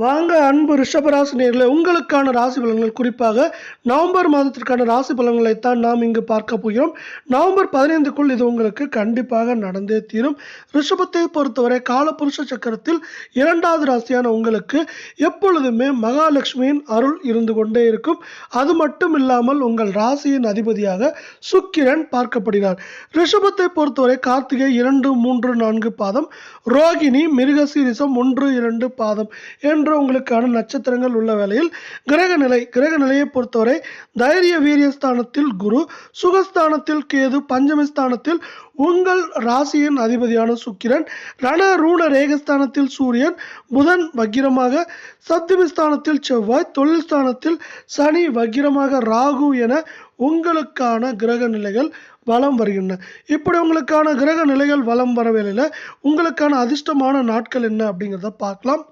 வாங்க அன்பு ரிஷபராசி உங்களுக்கான ராசி பலன்கள். குறிப்பாக நவம்பர் மாதத்திற்கான ராசி பலன்களை தான் நாம் இங்கு பார்க்க போகிறோம். நவம்பர் பதினைந்துக்குள் இது உங்களுக்கு கண்டிப்பாக நடந்தே தீரும். ரிஷபத்தை பொறுத்தவரை காலபுருஷ சக்கரத்தில் இரண்டாவது ராசியான உங்களுக்கு எப்பொழுதுமே மகாலட்சுமியின் அருள் இருந்து கொண்டே இருக்கும். அது மட்டும் இல்லாமல் உங்கள் ராசியின் அதிபதியாக சுக்கிரன் பார்க்கப்படுகிறார். ரிஷபத்தை பொறுத்தவரை கார்த்திகை இரண்டு மூன்று நான்கு பாதம் ரோகிணி மிருகசீரிசம் ஒன்று இரண்டு பாதம் என்று உங்களுக்கான நட்சத்திரங்கள் உள்ள வேளையில் கிரக நிலை கிரக நிலையை பொறுத்தவரை தைரிய வீரியஸ்தானத்தில் குரு சுகஸ்தானத்தில் கேது பஞ்சமஸ்தானத்தில் உங்கள் ராசியின் அதிபதியான சுக்கிரன் ரண ரூண ரேகஸ்தானத்தில் சூரியன் புதன் வக்கிரமாக சப்தமிஸ்தானத்தில் செவ்வாய் தொழில் ஸ்தானத்தில் சனி வக்கிரமாக ராகு என உங்களுக்கான கிரக நிலைகள் வலம் வருகின்றன. இப்படி உங்களுக்கான கிரக நிலைகள் வலம் வர வேளையில் உங்களுக்கான அதிர்ஷ்டமான நாட்கள் என்ன அப்படிங்கிறத பார்க்கலாம்.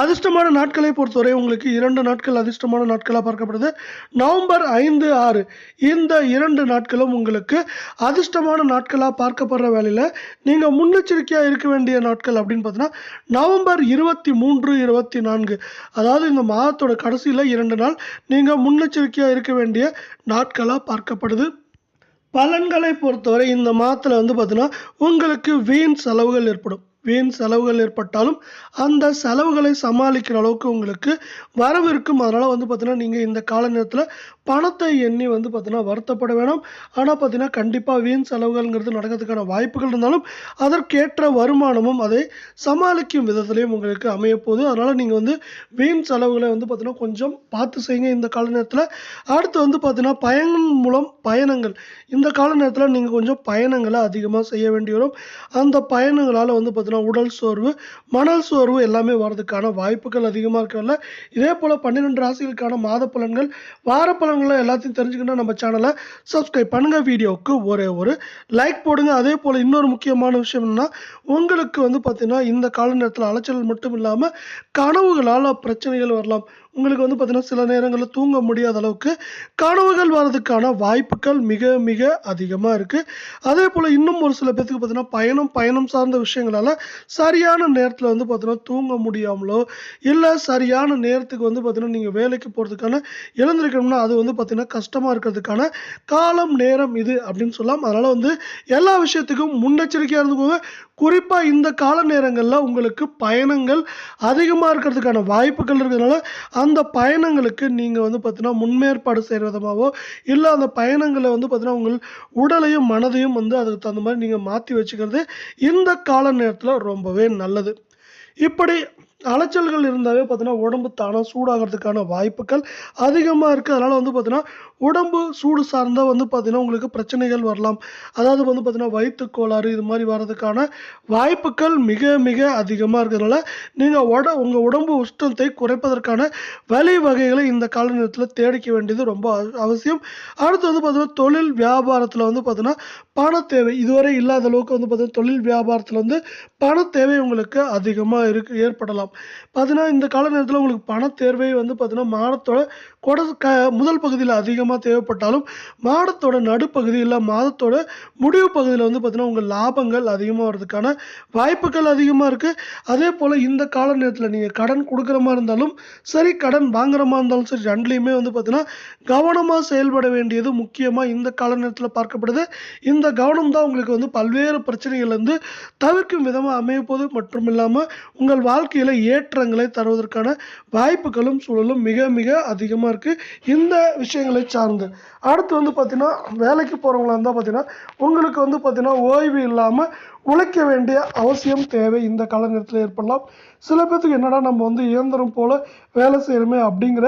அதிர்ஷ்டமான நாட்களை பொறுத்தவரை உங்களுக்கு இரண்டு நாட்கள் அதிர்ஷ்டமான நாட்களாக பார்க்கப்படுது. நவம்பர் ஐந்து ஆறு. இந்த இரண்டு நாட்களும் உங்களுக்கு அதிர்ஷ்டமான நாட்களாக பார்க்கப்படுற வேலையில் நீங்கள் முன்னெச்சரிக்கையாக இருக்க வேண்டிய நாட்கள் அப்படின்னு பார்த்தீங்கன்னா நவம்பர் இருபத்தி மூன்று இருபத்தி நான்கு. அதாவது இந்த மாதத்தோட கடைசியில் இரண்டு நாள் நீங்கள் முன்னெச்சரிக்கையாக இருக்க வேண்டிய நாட்களாக பார்க்கப்படுது. பலன்களை பொறுத்தவரை இந்த மாதத்தில் வந்து பார்த்தீங்கன்னா உங்களுக்கு வீண் செலவுகள் ஏற்படும். வீண் செலவுகள் ஏற்பட்டாலும் அந்த செலவுகளை சமாளிக்கிற அளவுக்கு உங்களுக்கு வரவு இருக்கும். அதனால் வந்து பார்த்தீங்கன்னா நீங்கள் இந்த கால நேரத்தில் பணத்தை எண்ணி வந்து பார்த்தீங்கன்னா வருத்தப்பட வேணாம். ஆனால் பார்த்தீங்கன்னா கண்டிப்பாக வீண் செலவுகள்ங்கிறது நடக்கிறதுக்கான வாய்ப்புகள் இருந்தாலும் அதற்கேற்ற வருமானமும் அதை சமாளிக்கும் விதத்துலேயும் உங்களுக்கு அமையப்போகுது அதனால் நீங்கள் வந்து வீண் செலவுகளை வந்து பார்த்தீங்கன்னா கொஞ்சம் பார்த்து செய்யுங்க. இந்த கால நேரத்தில் அடுத்து வந்து பார்த்தீங்கன்னா பயணம் மூலம் பயணங்கள். இந்த கால நேரத்தில் நீங்கள் கொஞ்சம் பயணங்களை அதிகமாக செய்ய வேண்டி வரும். அந்த பயணங்களால் வந்து பார்த்தீங்கன்னா உடல் சோர்வு மணல் சோர்வு எல்லாமே வர்றதுக்கான வாய்ப்புகள் அதிகமாக இருக்கல இதே போல் பன்னிரெண்டு ராசிகளுக்கான மாத பலன்கள் வார பலன்களை எல்லாத்தையும் தெரிஞ்சுக்கணும் நம்ம சேனலை சப்ஸ்கிரைப் பண்ணுங்கள் வீடியோவுக்கு ஒரே ஒரு லைக் போடுங்க. அதே போல் இன்னொரு முக்கியமான விஷயம் என்னன்னா உங்களுக்கு வந்து பார்த்தீங்கன்னா இந்த கால நேரத்தில் அலைச்சல் மட்டும் இல்லாமல் கனவுகளால் பிரச்சனைகள் வரலாம். உங்களுக்கு வந்து பார்த்தீங்கன்னா சில நேரங்களில் தூங்க முடியாத அளவுக்கு கனவுகள் வர்றதுக்கான வாய்ப்புகள் மிக மிக அதிகமாக இருக்குது அதே போல் இன்னும் ஒரு சில பேர்த்துக்கு பார்த்தீங்கன்னா பயணம் பயணம் சார்ந்த விஷயங்களால் சரியான நேரத்தில் வந்து பார்த்தீங்கன்னா தூங்க முடியாமலோ இல்லை சரியான நேரத்துக்கு வந்து பார்த்தீங்கன்னா நீங்கள் வேலைக்கு போகிறதுக்கான எழுந்திருக்கணும்னா அது வந்து பார்த்திங்கன்னா கஷ்டமாக இருக்கிறதுக்கான காலம் நேரம் இது அப்படின்னு சொல்லலாம். அதனால் வந்து எல்லா விஷயத்துக்கும் முன்னெச்சரிக்கையாக இருந்துக்கோங்க. குறிப்பாக இந்த கால நேரங்களில் உங்களுக்கு பயணங்கள் அதிகமாக இருக்கிறதுக்கான வாய்ப்புகள் இருக்கிறதுனால அந்த பயணங்களுக்கு நீங்கள் வந்து பார்த்தீங்கன்னா முன்னேற்பாடு செய்கிற விதமாகவோ இல்லை அந்த பயணங்களை வந்து பார்த்தீங்கன்னா உங்கள் உடலையும் மனதையும் வந்து அதுக்கு தகுந்த மாதிரி நீங்கள் மாற்றி வச்சுக்கிறது இந்த கால நேரத்தில் ரொம்பவே நல்லது. இப்படி அலைச்சல்கள் இருந்தாவே பார்த்தீங்கன்னா உடம்பு தானாக சூடாகிறதுக்கான வாய்ப்புகள் அதிகமாக இருக்குது அதனால் வந்து பார்த்தீங்கன்னா உடம்பு சூடு சார்ந்த வந்து பார்த்தீங்கன்னா உங்களுக்கு பிரச்சனைகள் வரலாம். அதாவது வந்து பார்த்திங்கன்னா வயிற்று கோளாறு இது மாதிரி வர்றதுக்கான வாய்ப்புகள் மிக மிக அதிகமாக இருக்கிறதுனால நீங்கள் உட உங்கள் உடம்பு உஷ்ணத்தை குறைப்பதற்கான வழி வகைகளை இந்த கால நேரத்தில் தேடிக்க வேண்டியது ரொம்ப அவ- அவசியம். அடுத்து வந்து பார்த்திங்கன்னா தொழில் வியாபாரத்தில் வந்து பார்த்திங்கன்னா பண தேவை. இதுவரை இல்லாத அளவுக்கு வந்து பார்த்தீங்கன்னா தொழில் வியாபாரத்தில் வந்து பண தேவை உங்களுக்கு அதிகமாக இருக்கு ஏற்படலாம். பார்த்திங்கன்னா இந்த கால நேரத்தில் உங்களுக்கு பண தேர்வை வந்து பார்த்தீங்கன்னா மாதத்தோட கொட க முதல் பகுதியில் அதிகமாக தேவைப்பட்டாலும் மாதத்தோட நடுப்பகுதி இல்லை மாதத்தோட முடிவு பகுதியில் வந்து பார்த்திங்கன்னா உங்கள் லாபங்கள் அதிகமாக வர்றதுக்கான வாய்ப்புகள் அதிகமாக இருக்குது அதே போல் இந்த கால நேரத்தில் நீங்கள் கடன் கொடுக்குற மாதிரி இருந்தாலும் சரி கடன் வாங்குற மாதிரி இருந்தாலும் சரி ரெண்டுலேயுமே வந்து பார்த்திங்கன்னா கவனமாக செயல்பட வேண்டியது முக்கியமாக இந்த கால நேரத்தில் பார்க்கப்படுது. இந்த கவனம் தான் உங்களுக்கு வந்து பல்வேறு பிரச்சனைகள்லேருந்து தவிர்க்கும் விதமாக அமையப்போது மற்றும் இல்லாமல் உங்கள் வாழ்க்கையில் ஏற்றங்களை தருவதற்கான வாய்ப்புகளும் சூழலும் மிக மிக அதிகமாக இருக்குது இந்த விஷயங்களை சார்ந்து. அடுத்து வந்து பார்த்திங்கன்னா வேலைக்கு போகிறவங்களா இருந்தால் பார்த்திங்கன்னா உங்களுக்கு வந்து பார்த்திங்கன்னா ஓய்வு இல்லாமல் உழைக்க வேண்டிய அவசியம் தேவை. இந்த காலகட்டத்தில் ஏற்படலாம். சில பேர்த்துக்கு என்னடா நம்ம வந்து இயந்திரம் போல் வேலை செய்கிறோமே அப்படிங்கிற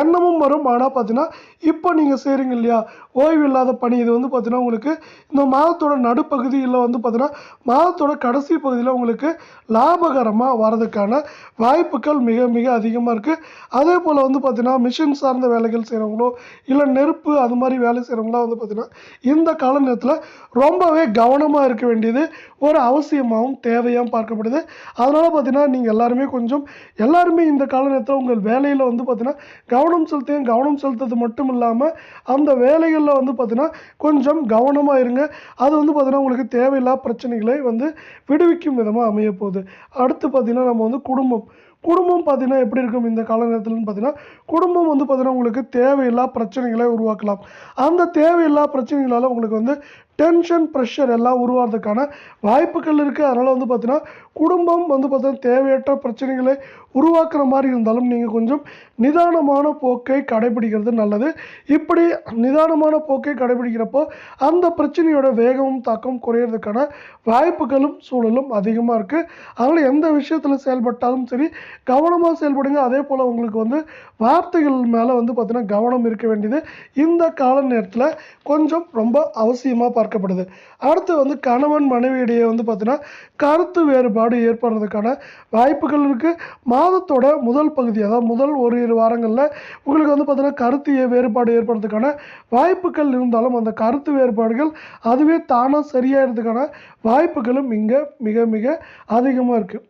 எண்ணமும் வரும். ஆனால் பார்த்தீங்கன்னா இப்போ நீங்கள் செய்கிறீங்க இல்லையா? ஓய்வு இல்லாத பணி. இது வந்து பார்த்தீங்கன்னா உங்களுக்கு இந்த மாதத்தோட நடுப்பகுதியில் வந்து பார்த்தீங்கன்னா மாதத்தோட கடைசி பகுதியில் உங்களுக்கு லாபகரமாக வர்றதுக்கான வாய்ப்புகள் மிக மிக அதிகமாக இருக்குது அதே போல் வந்து பார்த்தீங்கன்னா மிஷின் சார்ந்த வேலைகள் செய்கிறவங்களோ இல்லை நெருப்பு அது மாதிரி வேலை செய்கிறவங்களோ வந்து பார்த்தீங்கன்னா இந்த கால நேரத்தில் ரொம்பவே கவனமாக இருக்க வேண்டியது ஒரு அவசியமாகவும் தேவையாகவும் பார்க்கப்படுது. அதனால் பார்த்தீங்கன்னா நீங்கள் எல்லாருமே கொஞ்சம் எல்லாருமே இந்த கால நேரத்தில் உங்கள் வேலையில் வந்து பார்த்தீங்கன்னா கவனம் செலுத்தையும் கவனம் செலுத்துறது மட்டும் இல்லாமல் அந்த வேலைகளில் வந்து பார்த்தீங்கன்னா கொஞ்சம் கவனமாக இருங்க. அது வந்து பார்த்தீங்கன்னா உங்களுக்கு தேவையில்லா பிரச்சனைகளை வந்து விடுவிக்கும் விதமாக அமைய போகுது அடுத்து பார்த்திங்கன்னா நம்ம வந்து குடும்பம். குடும்பம் பார்த்தீங்கன்னா எப்படி இருக்கும் இந்த காலகட்டத்தில்னு பார்த்தீங்கன்னா குடும்பம் வந்து பார்த்தீங்கன்னா உங்களுக்கு தேவையில்லா பிரச்சனைகளை உருவாக்கலாம். அந்த தேவையில்லா பிரச்சனைகளால் உங்களுக்கு வந்து டென்ஷன் ப்ரெஷர் எல்லாம் உருவாகிறதுக்கான வாய்ப்புகள் இருக்குது அதனால் வந்து பார்த்தீங்கன்னா குடும்பம் வந்து பார்த்தீங்கன்னா தேவையற்ற பிரச்சனைகளை உருவாக்குற மாதிரி இருந்தாலும் நீங்கள் கொஞ்சம் நிதானமான போக்கை கடைபிடிக்கிறது நல்லது. இப்படி நிதானமான போக்கை கடைபிடிக்கிறப்போ அந்த பிரச்சனையோட வேகமும் தாக்கம் குறையிறதுக்கான வாய்ப்புகளும் சூழலும் அதிகமாக இருக்குது அதனால் எந்த விஷயத்தில் செயல்பட்டாலும் சரி கவனமாக செயல்படுங்க. அதே போல் உங்களுக்கு வந்து வார்த்தைகள் மேலே வந்து பார்த்திங்கன்னா கவனம் இருக்க வேண்டியது இந்த கால நேரத்தில் கொஞ்சம் ரொம்ப அவசியமாக பார்க்கப்படுது. அடுத்து வந்து கணவன் மனைவியிடையே வந்து பார்த்தீங்கன்னா கருத்து வேறுபாடு ஏற்படுறதுக்கான வாய்ப்புகள் இருக்குது மாதத்தோட முதல் பகுதி அதாவது முதல் ஒரு இரு வாரங்களில் உங்களுக்கு வந்து பார்த்திங்கன்னா கருத்து வேறுபாடு ஏற்படுறதுக்கான வாய்ப்புகள் இருந்தாலும் அந்த கருத்து வேறுபாடுகள் அதுவே தானாக சரியாகிறதுக்கான வாய்ப்புகளும் இங்கே மிக மிக அதிகமாக இருக்குது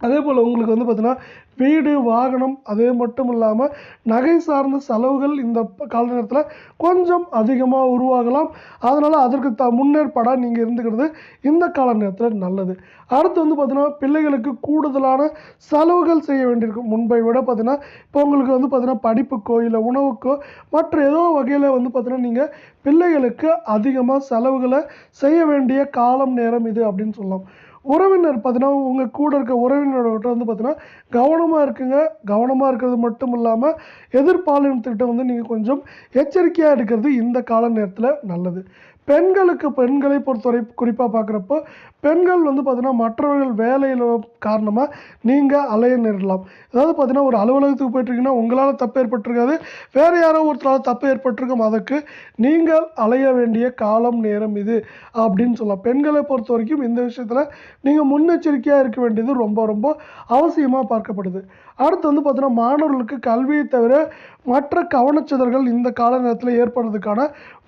அதே போல் உங்களுக்கு வந்து பார்த்திங்கன்னா வீடு வாகனம் அதே மட்டும் இல்லாமல் நகை சார்ந்த செலவுகள் இந்த கால நேரத்தில் கொஞ்சம் அதிகமாக உருவாகலாம். அதனால் அதற்கு த முன்னேற்பாடாக நீங்கள் இருந்துக்கிறது இந்த கால நேரத்தில் நல்லது. அடுத்து வந்து பார்த்திங்கன்னா பிள்ளைகளுக்கு கூடுதலான செலவுகள் செய்ய வேண்டியிருக்கும் முன்பை விட பார்த்திங்கன்னா இப்போ உங்களுக்கு வந்து பார்த்திங்கன்னா படிப்புக்கோ இல்லை உணவுக்கோ மற்ற ஏதோ வகையில் வந்து பார்த்திங்கன்னா நீங்கள் பிள்ளைகளுக்கு அதிகமாக செலவுகளை செய்ய வேண்டிய காலம் நேரம் இது அப்படின்னு சொல்லலாம். உறவினர் பார்த்தீங்கன்னா உங்கள் கூட இருக்க உறவினர்கிட்ட வந்து பார்த்தீங்கன்னா கவனமாக இருக்குங்க. கவனமாக இருக்கிறது மட்டும் இல்லாமல் எதிர்பாலினத்துக்கிட்ட வந்து நீங்கள் கொஞ்சம் எச்சரிக்கையாக இருக்கிறது இந்த கால நேரத்தில் நல்லது. பெண்களுக்கு பெண்களை பொறுத்தவரை குறிப்பாக பார்க்குறப்போ பெண்கள் வந்து பார்த்திங்கன்னா மற்றவர்கள் வேலையில் காரணமாக நீங்கள் அலைய நேரிடலாம். அதாவது பார்த்தீங்கன்னா ஒரு அலுவலகத்துக்கு போயிட்டுருக்கீங்கன்னா உங்களால் தப்பு ஏற்பட்டிருக்காது. வேறு யாரோ ஒருத்தரால் தப்பு ஏற்பட்டிருக்கும் அதற்கு நீங்கள் அலைய வேண்டிய காலம் நேரம் இது அப்படின்னு சொல்லலாம். பெண்களை பொறுத்த வரைக்கும் இந்த விஷயத்தில் நீங்கள் முன்னெச்சரிக்கையாக இருக்க வேண்டியது ரொம்ப ரொம்ப அவசியமாக பார்க்கப்படுது. அடுத்து வந்து பார்த்தீங்கன்னா மாணவர்களுக்கு கல்வியை தவிர மற்ற கவனச்சிதறல்கள் இந்த கால நேரத்தில் ஏற்படுறதுக்கான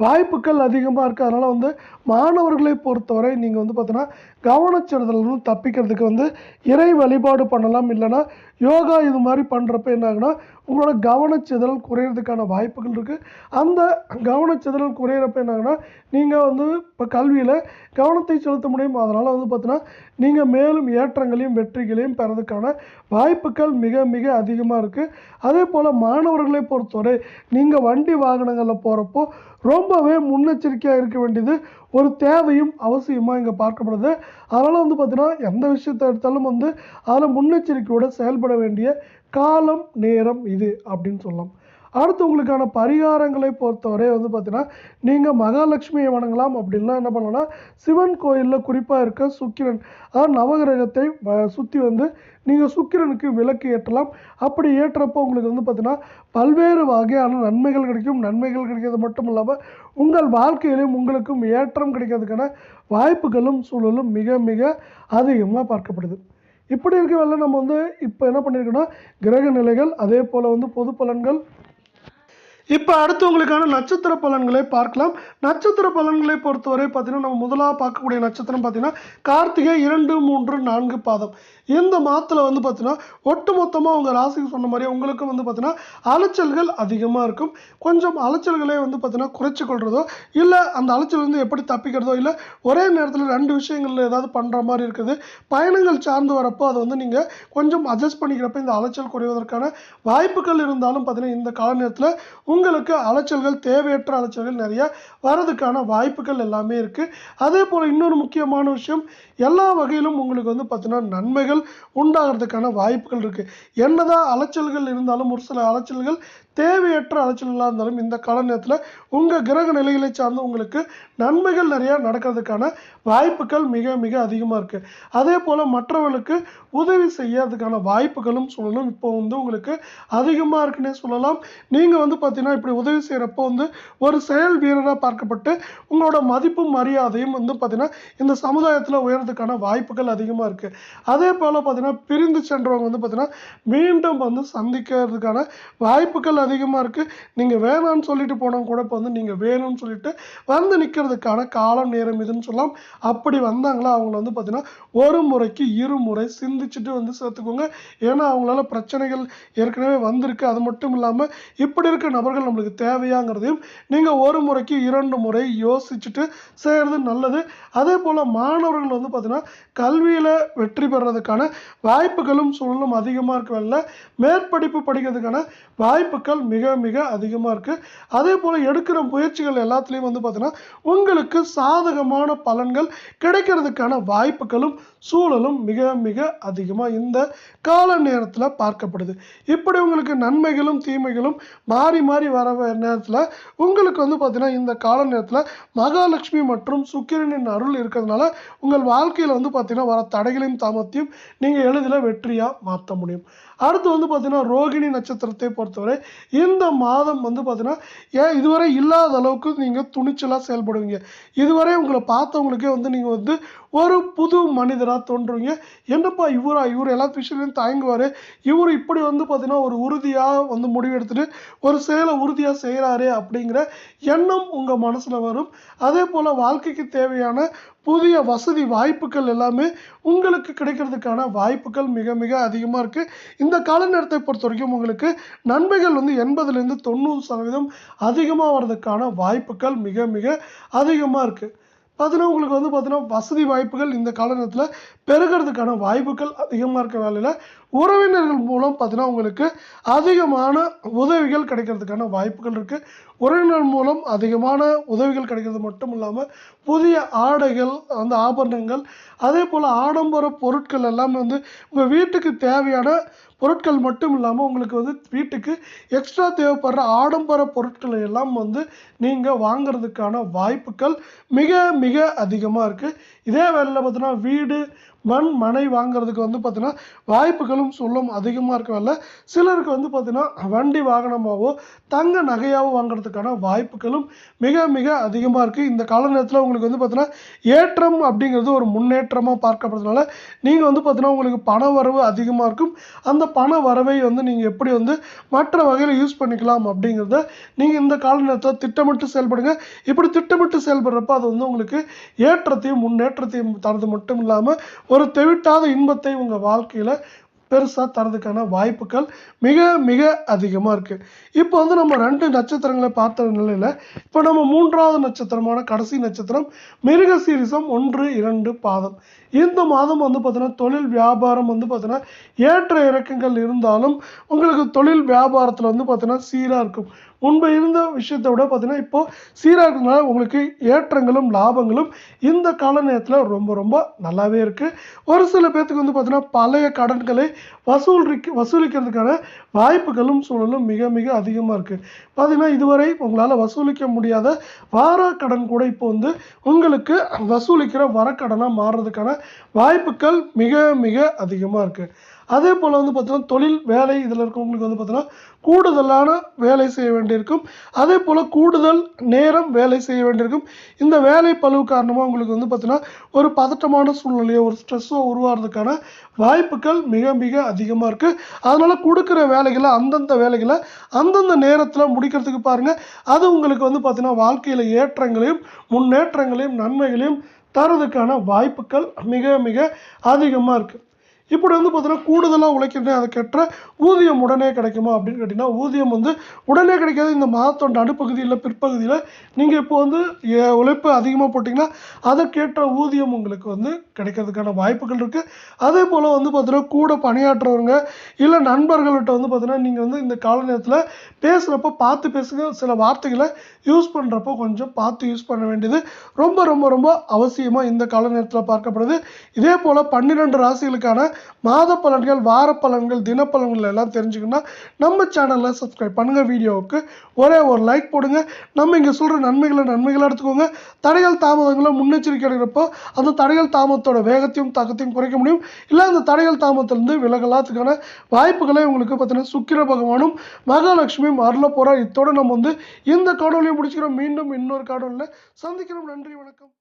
வாய்ப்புகள் அதிகமாக இருக்குது அதனால் வந்து மாணவர்களை பொறுத்தவரை நீங்கள் வந்து பார்த்தீங்கன்னா கவனச்சிதறலும் தப்பிக்கிறதுக்கு வந்து இறை வழிபாடு பண்ணலாம். இல்லைன்னா யோகா இது மாதிரி பண்ணுறப்ப என்ன ஆகுனா உங்களோட கவனச்சிதறல் குறையிறதுக்கான வாய்ப்புகள் இருக்குது அந்த கவனச்சிதறல் குறையிறப்ப என்னங்கன்னா நீங்கள் வந்து இப்போ கல்வியில் கவனத்தை செலுத்த முடியும். அதனால் வந்து பார்த்தீங்கன்னா நீங்கள் மேலும் ஏற்றங்களையும் வெற்றிகளையும் பெறதுக்கான வாய்ப்புகள் மிக மிக அதிகமாக இருக்குது அதே போல் மாணவர்களை பொறுத்தவரை நீங்கள் வண்டி வாகனங்களில் போகிறப்போ ரொம்பவே முன்னெச்சரிக்கையாக இருக்க வேண்டியது ஒரு தேவையும் அவசியமாக இங்கே பார்க்கப்படுது. அதனால் வந்து பார்த்திங்கன்னா எந்த விஷயத்தை எடுத்தாலும் வந்து அதில் முன்னெச்சரிக்கையோடு செயல்பட வேண்டிய காலம் நேரம் இது அப்படின்னு சொல்லலாம். அடுத்து உங்களுக்கான பரிகாரங்களை பொறுத்தவரை வந்து பார்த்தீங்கன்னா நீங்கள் மகாலட்சுமியை வணங்கலாம். அப்படின்னா என்ன பண்ணலாம்னா சிவன் கோயிலில் குறிப்பாக இருக்க சுக்கிரன் அதாவது நவகிரகத்தை சுற்றி வந்து நீங்கள் சுக்கிரனுக்கு விளக்கு ஏற்றலாம். அப்படி ஏற்றுறப்போ உங்களுக்கு வந்து பார்த்திங்கன்னா பல்வேறு வகையான நன்மைகள் கிடைக்கும். நன்மைகள் கிடைக்கிறது மட்டும் இல்லாமல் உங்கள் வாழ்க்கையிலும் உங்களுக்கும் ஏற்றம் கிடைக்கிறதுக்கான வாய்ப்புகளும் சூழலும் மிக மிக அதிகமாக பார்க்கப்படுது. இப்படி இருக்கவல்ல நம்ம வந்து இப்போ என்ன பண்ணியிருக்கோன்னா கிரக நிலைகள் அதே போல் வந்து பொது பலன்கள் இப்போ அடுத்து உங்களுக்கான நட்சத்திர பலன்களை பார்க்கலாம். நட்சத்திர பலன்களை பொறுத்தவரை பார்த்தீங்கன்னா நம்ம முதலாக பார்க்கக்கூடிய நட்சத்திரம் பார்த்தீங்கன்னா கார்த்திகை இரண்டு மூன்று நான்கு பாதம். இந்த மாதத்தில் வந்து பார்த்தீங்கன்னா ஒட்டுமொத்தமாக உங்கள் ராசிக்கு சொன்ன மாதிரி உங்களுக்கும் வந்து பார்த்தீங்கன்னா அலைச்சல்கள் அதிகமாக இருக்கும். கொஞ்சம் அலைச்சல்களை வந்து பார்த்தீங்கன்னா குறைச்சி கொள்றதோ இல்லை அந்த அலைச்சல் வந்து எப்படி தப்பிக்கிறதோ இல்லை ஒரே நேரத்தில் ரெண்டு விஷயங்களில் ஏதாவது பண்ணுற மாதிரி இருக்குது பயணங்கள் சார்ந்து வரப்போ அதை வந்து நீங்கள் கொஞ்சம் அட்ஜஸ்ட் பண்ணிக்கிறப்ப இந்த அலைச்சல் குறைவதற்கான வாய்ப்புகள் இருந்தாலும் பார்த்தீங்கன்னா இந்த கால நேரத்தில் உங்களுக்கு அலைச்சல்கள் தேவையற்ற அலைச்சல்கள் நிறைய வரதுக்கான வாய்ப்புகள் எல்லாமே இருக்குது அதே போல் இன்னொரு முக்கியமான விஷயம் எல்லா வகையிலும் உங்களுக்கு வந்து பார்த்தீங்கன்னா நன்மைகள் உண்டாகிறதுக்கான வாய்ப்புகள் இருக்குது என்னதான் அலைச்சல்கள் இருந்தாலும் ஒரு சில அலைச்சல்கள் தேவையற்ற அலைச்சல்களாக இருந்தாலும் இந்த கால நேரத்தில் உங்கள் கிரக நிலைகளை சார்ந்து உங்களுக்கு நன்மைகள் நிறையா நடக்கிறதுக்கான வாய்ப்புகள் மிக மிக அதிகமாக இருக்குது அதே போல் மற்றவர்களுக்கு உதவி செய்யறதுக்கான வாய்ப்புகளும் சொல்லணும். இப்போ வந்து உங்களுக்கு அதிகமாக இருக்குன்னே சொல்லலாம். நீங்கள் வந்து பார்த்தீங்கன்னா இப்படி உதவி செய்கிறப்போ வந்து ஒரு செயல் வீரராக பார்க்கப்பட்டு உங்களோட மதிப்பும் மரியாதையும் வந்து பார்த்தீங்கன்னா இந்த சமுதாயத்தில் உயர்றதுக்கான வாய்ப்புகள் அதிகமாக இருக்குது அதே போல் பார்த்தீங்கன்னா பிரிந்து சென்றவங்க வந்து பார்த்தீங்கன்னா மீண்டும் வந்து சந்திக்கிறதுக்கான வாய்ப்புகள் அதிகமாக இருக்குது நீங்கள் வேணாம்னு சொல்லிட்டு போனவங்க கூட இப்போ வந்து நீங்கள் வேணும்னு சொல்லிட்டு வந்து நிற்கிறதுக்கான காலம் நேரம் இதுன்னு சொல்லலாம். அப்படி வந்தாங்களா அவங்கள வந்து பார்த்தீங்கன்னா ஒரு முறைக்கு இருமுறை சிந்திச்சுட்டு வந்து சேர்த்துக்கோங்க. ஏன்னா அவங்களால பிரச்சனைகள் ஏற்கனவே வந்திருக்கு. அது மட்டும் இல்லாமல் இப்படி இருக்க நபர்கள் மாணவர்கள் நம்மளுக்கு தேவையாங்கிறதையும் நீங்கள் ஒரு முறைக்கு இரண்டு முறை யோசிச்சுட்டு செய்கிறது நல்லது. அதே போல் மாணவர்கள் வந்து பார்த்திங்கன்னா கல்வியில் வெற்றி பெறுறதுக்கான வாய்ப்புகளும் சூழலும் அதிகமாக இருக்கவில்ல மேற்படிப்பு படிக்கிறதுக்கான வாய்ப்புகள் மிக மிக அதிகமாக இருக்குது அதே போல் எடுக்கிற முயற்சிகள் எல்லாத்துலேயும் வந்து பார்த்திங்கன்னா உங்களுக்கு சாதகமான பலன்கள் கிடைக்கிறதுக்கான வாய்ப்புகளும் சூழலும் மிக மிக அதிகமாக இந்த கால நேரத்தில் பார்க்கப்படுது. இப்படி உங்களுக்கு நன்மைகளும் தீமைகளும் மாறி மாறி வர நேரத்தில் உங்களுக்கு வந்து பார்த்திங்கன்னா இந்த கால நேரத்தில் மகாலட்சுமி மற்றும் சுக்கிரனின் அருள் இருக்கிறதுனால உங்கள் வாழ்க்கையில் வந்து பார்த்திங்கன்னா வர தடைகளையும் தாமத்தையும் நீங்கள் எளிதில் வெற்றியாக மாற்ற முடியும். அடுத்து வந்து பார்த்திங்கன்னா ரோகிணி நட்சத்திரத்தை பொறுத்தவரை இந்த மாதம் வந்து பார்த்திங்கன்னா ஏன் இதுவரை இல்லாத அளவுக்கு நீங்கள் துணிச்சலாக செயல்படுவீங்க. இதுவரை உங்களை பார்த்தவங்களுக்கே வந்து நீங்கள் வந்து ஒரு புது மனிதராக தோன்றுவீங்க. என்னப்பா இவரா? இவர் எல்லா விஷயத்துலையும் தயங்குவார். இவர் இப்படி வந்து பார்த்திங்கன்னா ஒரு உறுதியாக வந்து முடிவெடுத்துட்டு ஒரு செயல் உறுதியாக செய்கிறாரு அப்படிங்கிற எண்ணம் உங்கள் மனசில் வரும். அதே போல் வாழ்க்கைக்கு தேவையான புதிய வசதி வாய்ப்புகள் எல்லாமே உங்களுக்கு கிடைக்கிறதுக்கான வாய்ப்புகள் மிக மிக அதிகமாக இருக்குது இந்த கால நேரத்தை பொறுத்த வரைக்கும் உங்களுக்கு நன்மைகள் வந்து எண்பதுலேருந்து தொண்ணூறு சதவீதம் அதிகமாக வர்றதுக்கான வாய்ப்புகள் மிக மிக அதிகமாக இருக்குது பார்த்தீங்கன்னா உங்களுக்கு வந்து பார்த்தீங்கன்னா வசதி வாய்ப்புகள் இந்த காலகட்டத்தில் பெருகிறதுக்கான வாய்ப்புகள் அதிகமாக இருக்க வேலையில் உறவினர்கள் மூலம் பார்த்தீங்கன்னா உங்களுக்கு அதிகமான உதவிகள் கிடைக்கிறதுக்கான வாய்ப்புகள் இருக்குது உறவினர் மூலம் அதிகமான உதவிகள் கிடைக்கிறது மட்டும் இல்லாமல் புதிய ஆடைகள் அந்த ஆபரணங்கள் அதே போல் ஆடம்பர பொருட்கள் எல்லாமே வந்து உங்கள் வீட்டுக்கு தேவையான பொருட்கள் மட்டும் இல்லாமல் உங்களுக்கு வந்து வீட்டுக்கு எக்ஸ்ட்ரா தேவைப்படுற ஆடம்பர பொருட்களை எல்லாம் வந்து நீங்கள் வாங்குறதுக்கான வாய்ப்புகள் மிக மிக அதிகமாக இருக்குது இதே வேலையில் பார்த்தீங்கன்னா வீடு மண் மனை வாங்குறதுக்கு வந்து பார்த்திங்கன்னா வாய்ப்புகளும் சொல்லும் அதிகமாக இருக்கவில்ல சிலருக்கு வந்து பார்த்திங்கன்னா வண்டி வாகனமாகவோ தங்க நகையாகவோ வாங்குறதுக்கான வாய்ப்புகளும் மிக மிக அதிகமாக இருக்குது இந்த கால நேரத்தில் உங்களுக்கு வந்து பார்த்திங்கன்னா ஏற்றம் அப்படிங்கிறது ஒரு முன்னேற்றமாக பார்க்கப்படுறதுனால நீங்கள் வந்து பார்த்திங்கன்னா உங்களுக்கு பண வரவு அதிகமாக இருக்கும். அந்த பண வரவை வந்து நீங்கள் எப்படி வந்து மற்ற வகையில் யூஸ் பண்ணிக்கலாம் அப்படிங்கிறத நீங்கள் இந்த கால நேரத்தில் திட்டமிட்டு செயல்படுங்க. இப்படி திட்டமிட்டு செயல்படுறப்ப அது வந்து உங்களுக்கு ஏற்றத்தையும் முன்னேற்றத்தையும் தரது மட்டும் இல்லாமல் ஒரு தெவிட்டாத இன்பத்தை உங்கள் வாழ்க்கையில் பெருசாக தரதுக்கான வாய்ப்புகள் மிக மிக அதிகமாக இருக்குது இப்போ வந்து நம்ம ரெண்டு நட்சத்திரங்களை பார்த்த நிலையில் இப்போ நம்ம மூன்றாவது நட்சத்திரமான கடைசி நட்சத்திரம் மிருக சீரிசம் ஒன்று இரண்டு பாதம். இந்த மாதம் வந்து பார்த்தீங்கன்னா தொழில் வியாபாரம் வந்து பார்த்தீங்கன்னா ஏற்ற இறக்கங்கள் இருந்தாலும் உங்களுக்கு தொழில் வியாபாரத்தில் வந்து பார்த்தீங்கன்னா சீராக இருக்கும். முன்பு இருந்த விஷயத்தை விட பார்த்தீங்கன்னா இப்போது சீராக இருக்கிறதுனால உங்களுக்கு ஏற்றங்களும் லாபங்களும் இந்த கால நேரத்தில் ரொம்ப ரொம்ப நல்லாவே இருக்குது ஒரு சில பேர்த்துக்கு வந்து பார்த்தீங்கன்னா பழைய கடன்களை வசூலிக்க வசூலிக்கிறதுக்கான வாய்ப்புகளும் சூழலும் மிக மிக அதிகமாக இருக்குது பார்த்தீங்கன்னா இதுவரை உங்களால் வசூலிக்க முடியாத வார கடன் கூட இப்போ வந்து உங்களுக்கு வசூலிக்கிற வரக்கடனாக மாறுறதுக்கான வாய்ப்புகள் மிக மிக அதிகமாக இருக்குது அதே போல் வந்து பார்த்தீங்கன்னா தொழில் வேலை இதில் இருக்கவங்களுக்கு வந்து பார்த்தீங்கன்னா கூடுதலான வேலை செய்ய வேண்டியிருக்கும். அதே போல் கூடுதல் நேரம் வேலை செய்ய வேண்டியிருக்கும். இந்த வேலை பழுவு காரணமாக உங்களுக்கு வந்து பார்த்திங்கன்னா ஒரு பதட்டமான சூழ்நிலையோ ஒரு ஸ்ட்ரெஸ்ஸோ உருவாகிறதுக்கான வாய்ப்புகள் மிக மிக அதிகமாக இருக்குது அதனால் கொடுக்குற வேலைகளை அந்தந்த வேலைகளை அந்தந்த நேரத்தில் முடிக்கிறதுக்கு பாருங்கள் அது உங்களுக்கு வந்து பார்த்திங்கன்னா வாழ்க்கையில் ஏற்றங்களையும் முன்னேற்றங்களையும் நன்மைகளையும் தரதுக்கான வாய்ப்புகள் மிக மிக அதிகமாக இருக்குது இப்படி வந்து பார்த்தீங்கன்னா கூடுதலாக உழைக்கிறேன் அதுக்கேற்ற ஊதியம் உடனே கிடைக்குமா அப்படின்னு கேட்டிங்கன்னா ஊதியம் வந்து உடனே கிடைக்காது. இந்த மாதத்தோட நடுப்பகுதியில் பிற்பகுதியில் நீங்கள் இப்போ வந்து உழைப்பு அதிகமாக போட்டிங்கன்னா அதற்கேற்ற ஊதியம் உங்களுக்கு வந்து கிடைக்கிறதுக்கான வாய்ப்புகள் இருக்குது அதே போல் வந்து பார்த்தீங்கன்னா கூட பணியாற்றுறவங்க இல்லை நண்பர்கள்ட்ட வந்து பார்த்தீங்கன்னா நீங்கள் வந்து இந்த கால நேரத்தில் பேசுகிறப்ப பார்த்து பேசுங்க. சில வார்த்தைகளை யூஸ் பண்ணுறப்போ கொஞ்சம் பார்த்து யூஸ் பண்ண வேண்டியது ரொம்ப ரொம்ப ரொம்ப அவசியமாக இந்த கால நேரத்தில் பார்க்கப்படுது. இதே போல் பன்னிரெண்டு ராசிகளுக்கான மாத பலன்கள் வார பலன்கள் தினப்பலன்கள் எல்லாம் தெரிஞ்சுக்கணும்னா நம்ம சேனலில் சப்ஸ்கிரைப் பண்ணுங்கள் வீடியோவுக்கு. ஒரே ஒரு லைக் போடுங்க. நம்ம இங்கே சொல்கிற நன்மைகளை நன்மைகளாக எடுத்துக்கோங்க. தடைகள் தாமதங்களை முன்னெச்சரிக்கை எடுக்கிறப்போ அந்த தடைகள் தாமதத்தோட வேகத்தையும் தாக்கத்தையும் குறைக்க முடியும். இல்லை அந்த தடைகள் தாமதத்திலிருந்து விலகலாத்துக்கான வாய்ப்புகளை உங்களுக்கு பார்த்தீங்கன்னா சுக்கிர பகவானும் மகாலட்சுமியும் அருள போகிறார் இத்தோடு நம்ம வந்து இந்த காணொலியை முடிச்சுக்கிறோம் மீண்டும் இன்னொரு காணொலியில் சந்திக்கிறோம். நன்றி வணக்கம்.